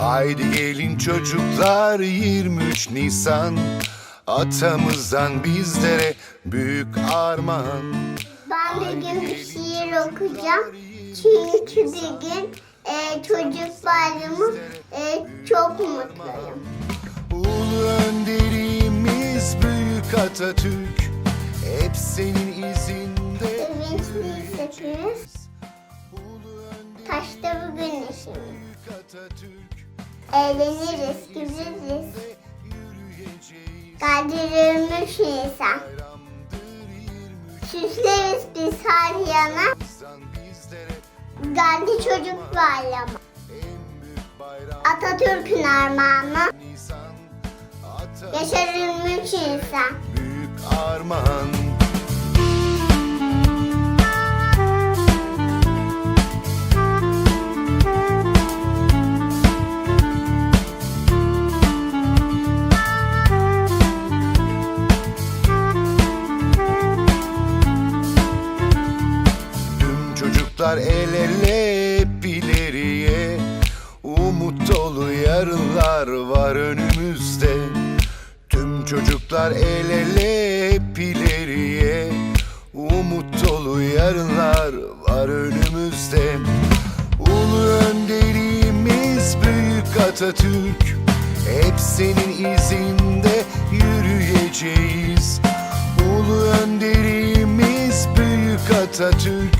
Haydi gelin çocuklar 23 Nisan Atamızdan bizlere büyük armağan Ben bir gün bir şiir okuyacağım. Çünkü bir gün e, çocuk bayramı e, çok mutluyum. Ulu önderimiz büyük Atatürk Hep senin izinde. Ulu önderimiz Taşta bugün işimiz. Atatürk Eğleniriz, güleriz. Kaldırılmış insan. bayramdır 23 Süsleriz biz her yana. Geldi çocuk bayramı. en büyük bayram Atatürk'ün armağanı. Yaşarılmış insan. büyük armağan Çocuklar el ele hep ileriye. Umut dolu yarınlar var önümüzde. Tüm çocuklar el ele hep ileriye. Umut dolu yarınlar var önümüzde. Ulu önderimiz büyük Atatürk. Hep senin izinde yürüyeceğiz. Ulu önderimiz büyük Atatürk